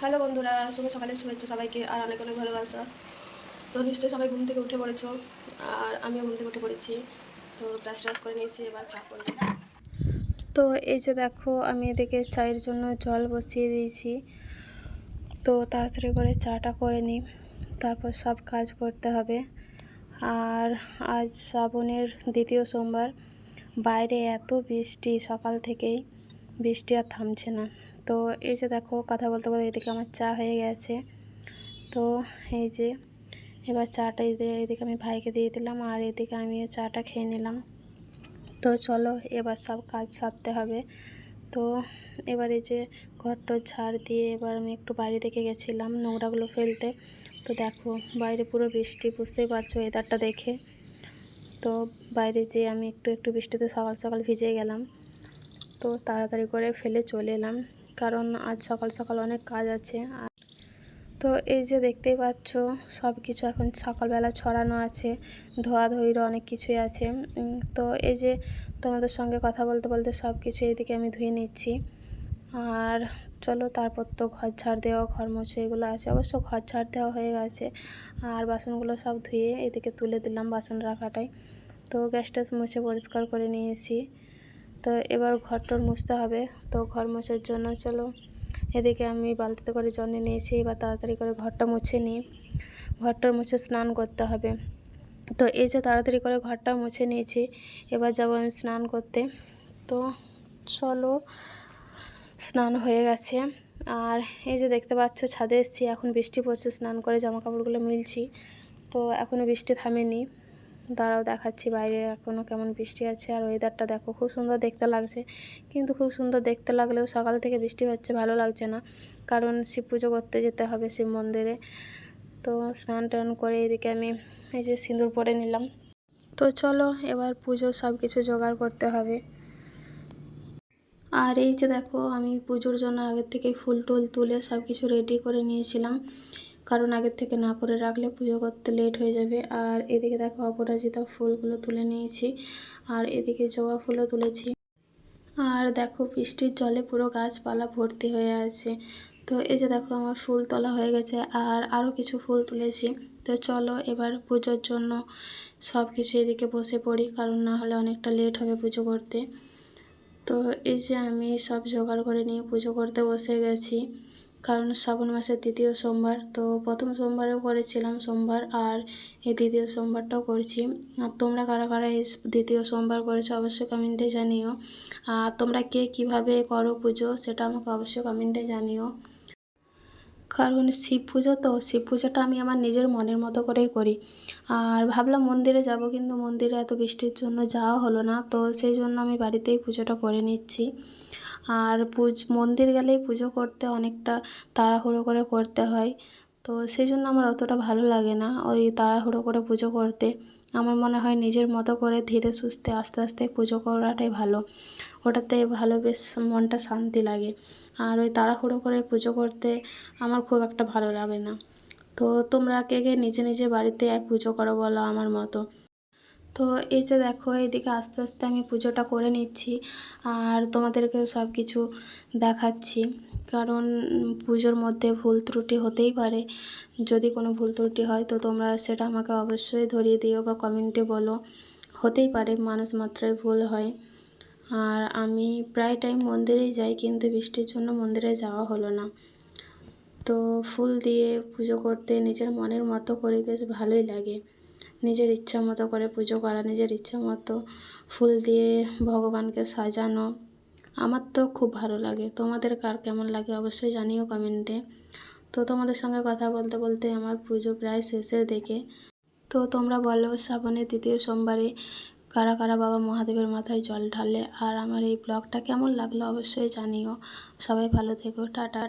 Hello বন্ধুরা, শুভ সকালের শুভেচ্ছা সবাইকে, আর অনেক অনেক ভালোবাসা। তো নিশ্চয়ই সবাই ঘুম থেকে উঠে পড়েছো, আর আমিও ঘুম থেকে উঠে পড়েছি। তো ব্রাশ ট্রাশ করে নিয়েছি, এবার চা করলাম তো এই যে দেখো, আমি এদিকে চায়ের জন্য জল বসিয়ে দিয়েছি। তো তাড়াতাড়ি করে চাটা করে নিই, তারপর সব কাজ করতে হবে। আর আজ শ্রাবণের দ্বিতীয় সোমবার, বাইরে এত বৃষ্টি সকাল থেকেই, বৃষ্টি আর থামছে না। তো এই যে দেখো, কথা বলতে বলতে এদিকে আমার চা হয়ে গেছে। তো এই যে, এবার চাটা এদিকে আমি ভাইকে দিয়ে দিলাম আর এদিকে আমিও চাটা খেয়ে নিলাম। তো চলো, এবার সব কাজ সারতে হবে। তো এবার এই যে ঘরটর ঝাড় দিয়ে এবার আমি একটু বাইরে থেকে গেছিলাম নোংরাগুলো ফেলতে। তো দেখো, বাইরে পুরো বৃষ্টি, বুঝতেই পারছ ওয়েদারটা দেখে। তো বাইরে যে আমি একটু একটু বৃষ্টিতে সকাল সকাল ভিজে গেলাম। তো তাড়াতাড়ি করে ফেলে চলে এলাম। কারণ আজ সকাল সকাল অনেক কাজ আছে আর তো এই যে দেখতেই পাচ্ছ সব কিছু এখন সকালবেলা ছড়ানো আছে ধোয়াধুয়ির অনেক কিছুই আছে। তো এই যে তোমাদের সঙ্গে কথা বলতে বলতে সব কিছু এইদিকে আমি ধুয়ে নিচ্ছি। আর চলো তারপর তো ঘর ঝাড় দেওয়া, ঘর মোছো এগুলো আছে। অবশ্য ঘর ঝাড় দেওয়া হয়ে গেছে। আর বাসনগুলো সব ধুয়ে এদিকে তুলে দিলাম বাসন রাখাটাই। তো গ্যাস মুছে পরিষ্কার করে নিয়েছি। তো এবার ঘরটর মুছতে হবে। তো ঘর মোছার জন্য চলো, এদিকে আমি বালতিতে করে জল নিয়েছি, এবার তাড়াতাড়ি করে ঘরটা মুছে নিই। ঘরটার মুছে স্নান করতে হবে। তো এই যে তাড়াতাড়ি করে ঘরটা মুছে নিয়েছি, এবার যাব আমি স্নান করতে। তো চলো, স্নান হয়ে গেছে। আর এই যে দেখতে পাচ্ছ ছাদে এসেছি, এখন বৃষ্টি পড়ছে, স্নান করে জামা কাপড়গুলো মিলছি। তো এখনও বৃষ্টি থামেনি। দাঁড়াও দেখাচ্ছি বাইরে এখনও কেমন বৃষ্টি আছে আর ওয়েদারটা দেখো খুব সুন্দর দেখতে লাগছে। কিন্তু খুব সুন্দর দেখতে লাগলেও সকাল থেকে বৃষ্টি হচ্ছে, ভালো লাগছে না। কারণ শিব পুজো করতে যেতে হবে শিব মন্দিরে। তো স্নান টান করে এদিকে আমি এই যে সিঁদুর পরে নিলাম। তো চলো এবার পুজো সব কিছু জোগাড় করতে হবে। আর এই যে দেখো আমি পুজোর জন্য আগের থেকে ফুল টুল তুলে সব কিছু রেডি করে নিয়েছিলাম। কারণ আগের থেকে না করে রাখলে পুজো করতে লেট হয়ে যাবে। আর এদিকে দেখো অপরাজিতা ফুলগুলো তুলে নিয়েছি, আর এদিকে জবা ফুলও তুলেছি। আর দেখো বৃষ্টির জলে পুরো গাছপালা ভর্তি হয়ে আছে। তো এই যে দেখো আমার ফুল তোলা হয়ে গেছে, আর আরও কিছু ফুল তুলেছি। তো চলো এবার পুজোর জন্য সব কিছু এদিকে বসে পড়ি, কারণ না হলে অনেকটা লেট হবে পুজো করতে। তো এই যে আমি সব জোগাড় করে নিয়ে পুজো করতে বসে গেছি। কারণ শ্রাবণ মাসের দ্বিতীয় সোমবার, তো প্রথম সোমবারেও করেছিলাম সোমবার আর এই দ্বিতীয় সোমবারটাও করছি। আর তোমরা কারা কারা এই দ্বিতীয় সোমবার করেছ অবশ্যই কমেন্টে জানিও। আর তোমরা কে কীভাবে করো পুজো সেটা আমাকে অবশ্যই কমেন্টে জানিও। কারণ শিব পুজো তো, শিব পুজোটা আমি আমার নিজের মনের মতো করেই করি। আর ভাবলাম মন্দিরে যাব কিন্তু মন্দিরে এত বৃষ্টির জন্য যাওয়া হলো না, তো সেই জন্য আমি বাড়িতেই পুজোটা করে নিচ্ছি। আর পুজ, মন্দির গেলেই পুজো করতে অনেকটা তাড়াহুড়ো করে করতে হয়। তো সেই জন্য আমার অতটা ভালো লাগে না ওই তাড়াহুড়ো করে পুজো করতে। আমার মনে হয় নিজের মতো করে ধীরে সুস্থে আস্তে আস্তে পুজো করাটাই ভালো। ওটাতে ভালো বেশ মনটা শান্তি লাগে। আর ওই তাড়াহুড়ো করে পুজো করতে আমার খুব একটা ভালো লাগে না। তো তোমরা কে কে নিজে নিজে বাড়িতে পুজো করো বলো আমার মতো। তো এই যে দেখো এইদিকে আস্তে আস্তে আমি পুজোটা করে নিচ্ছি আর তোমাদেরকেও সব কিছু দেখাচ্ছি। কারণ পুজোর মধ্যে ভুল ত্রুটি হতেই পারে। যদি কোনো ভুল ত্রুটি হয়, তো তোমরা সেটা আমাকে অবশ্যই ধরিয়ে দিও বা কমেন্টে বলো। হতেই পারে, মানুষ মাত্রায় ভুল হয়। আর আমি প্রায় টাইম মন্দিরেই যাই, কিন্তু বৃষ্টির জন্য মন্দিরে যাওয়া হলো না। তো ফুল দিয়ে পুজো করতে নিজের মনের মতো করে বেশ ভালোই লাগে। নিজের ইচ্ছা মতো করে পুজো করা, নিজের ইচ্ছা মতো ফুল দিয়ে ভগবানকে সাজানো। আমার তো খুব ভালো লাগে। তোমাদের কার কেমন লাগে অবশ্যই জানিও কমেন্টে। তো তোমাদের সঙ্গে কথা বলতে বলতে আমার পুজো প্রায় শেষের দিকে তো তোমরা বলো, শ্রাবণের দ্বিতীয় সোমবারে কারা কারা বাবা মহাদেবের মাথায় জল ঢালে? আর আমার এই ব্লগটা কেমন লাগল অবশ্যই জানিও। সবাই ভালো থেকো, টাটা।